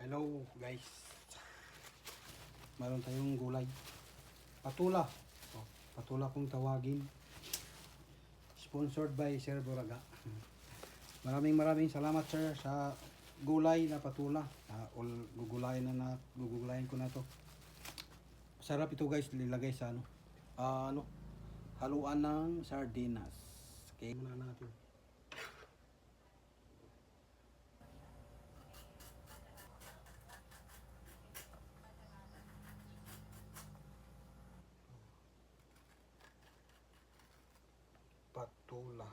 Hello guys. Meron tayong gulay. Patula. Oh, patula kung tawagin. Sponsored by Sir Buraga. Maraming maraming salamat sir sa gulay na patula. Uh, gugulayin na, na gugulayin ko na to. Sarap ito guys, nilagay sa ano. ah, ano? Haluan ng sardinas. Okay, muna natin. Patula.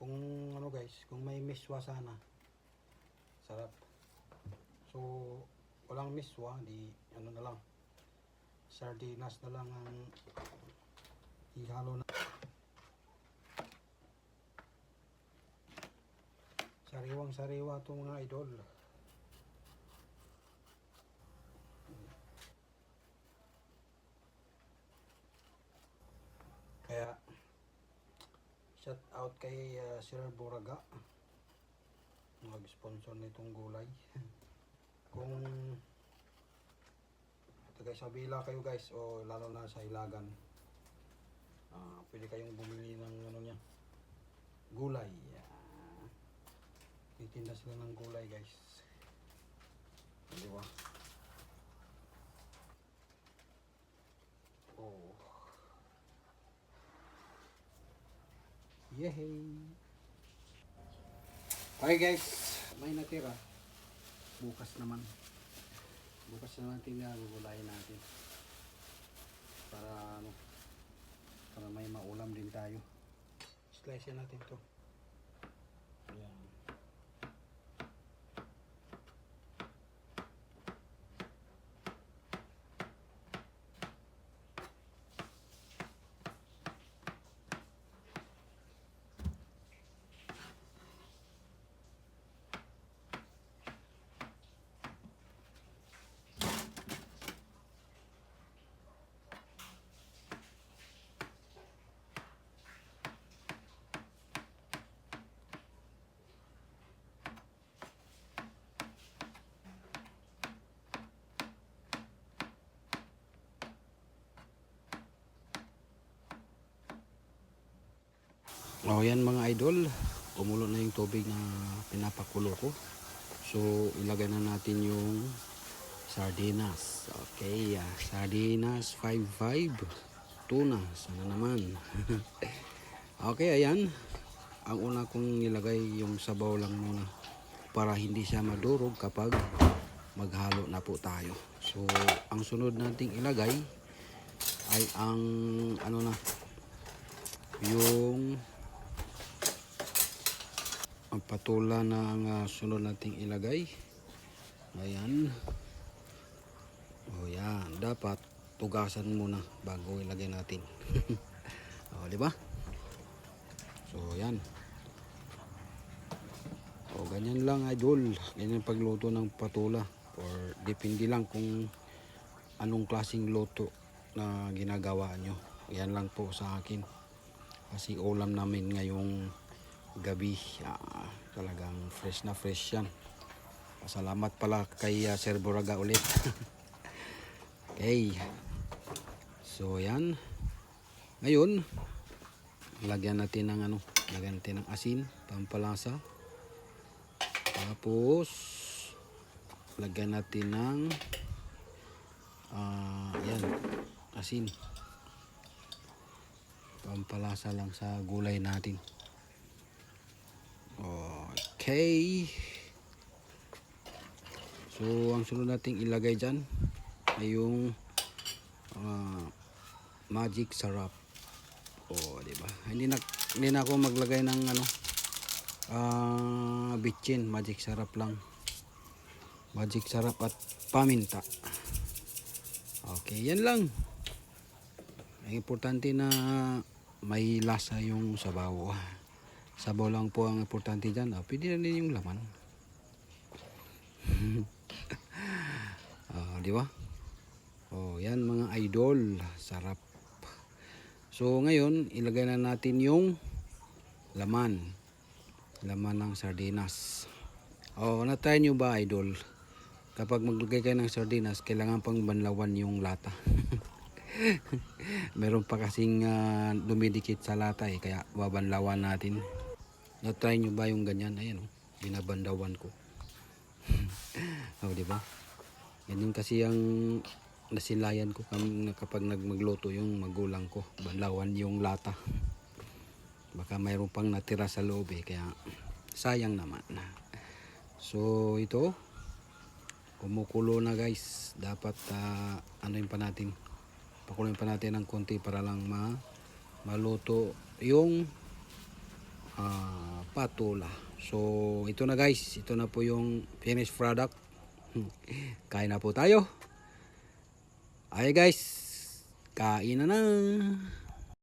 Kung ano guys, kung may miswa sana, sarap. So, walang miswa, di ano na lang, sardinas na lang ang ihalo na. Sariwang sariwa to mga idol. Kaya, shout out kay uh, Sir Buraga. Mag-sponsor nitong gulay. Kung taga Sabila kayo guys o lalo na sa Ilagan. ah pwede kayong bumili ng ano niya. Gulay. Uh, titinda sila ng gulay guys. Di? Oh. Yehey! Okay guys, may natira. Bukas naman. Bukas naman tingnan, gugulayin natin. Para ano, para may maulam din tayo. Slice natin to. Oh, yan mga idol. Kumulo na yung tubig na pinapakulo ko. So, ilagay na natin yung sardinas. Okay, ah, sardinas 5.5. Tuna, sana naman. okay, ayan. Ang una kong nilagay yung sabaw lang muna para hindi siya madurog kapag maghalo na po tayo. So, ang sunod nating ilagay ay ang ano na yung ang patula na ang ah, sunod nating ilagay. Ayan. O yan, dapat tugasan muna bago ilagay natin. o, di ba? So, yan. O, ganyan lang idol. Ganyan pagluto ng patula. Or depende lang kung anong klaseng luto na ginagawa nyo. Yan lang po sa akin. Kasi ulam namin ngayong gabi. Ah, talagang fresh na fresh yan. Salamat pala kay uh, Sir Buraga ulit. okay. So yan. Ngayon, lagyan natin ng ano, lagyan natin ng asin, pampalasa. Tapos lagyan natin ng ah yan, asin. Pampalasa lang sa gulay natin. Okay. So, ang sunod nating ilagay dyan ay yung ah, magic syrup. Oh, di ba? Hindi na hindi na ako maglagay ng ano ah bitchin, magic syrup lang. Magic syrup at paminta. Okay, yan lang. Ang importante na may lasa yung sabaw. Sabaw lang po ang importante dyan. Ah, pwede na din yung laman. Ah, di ba? Oh, yan mga idol, sarap. So ngayon, ilagay na natin yung laman. laman ng sardinas. Oh, na-try nyo ba idol? Kapag maglagay kayo ng sardinas, kailangan pang banlawan yung lata. Meron pa kasing ah, dumidikit sa lata eh, kaya babanlawan natin. Na-try nyo ba yung ganyan? Ayan oh, binabandawan ko. oh, di ba? Ganyan kasi ang nasilayan ko kapag nagmagluto yung magulang ko. Banlawan yung lata. Baka mayroon pang natira sa loob eh, kaya sayang naman. So ito, kumukulo na guys. Dapat ah, ano yun pa natin, pakuloyin pa natin ng konti para lang ma maluto yung ah, patula. So ito na guys, ito na po yung finished product. Kain na po tayo. Ay guys, kain na na.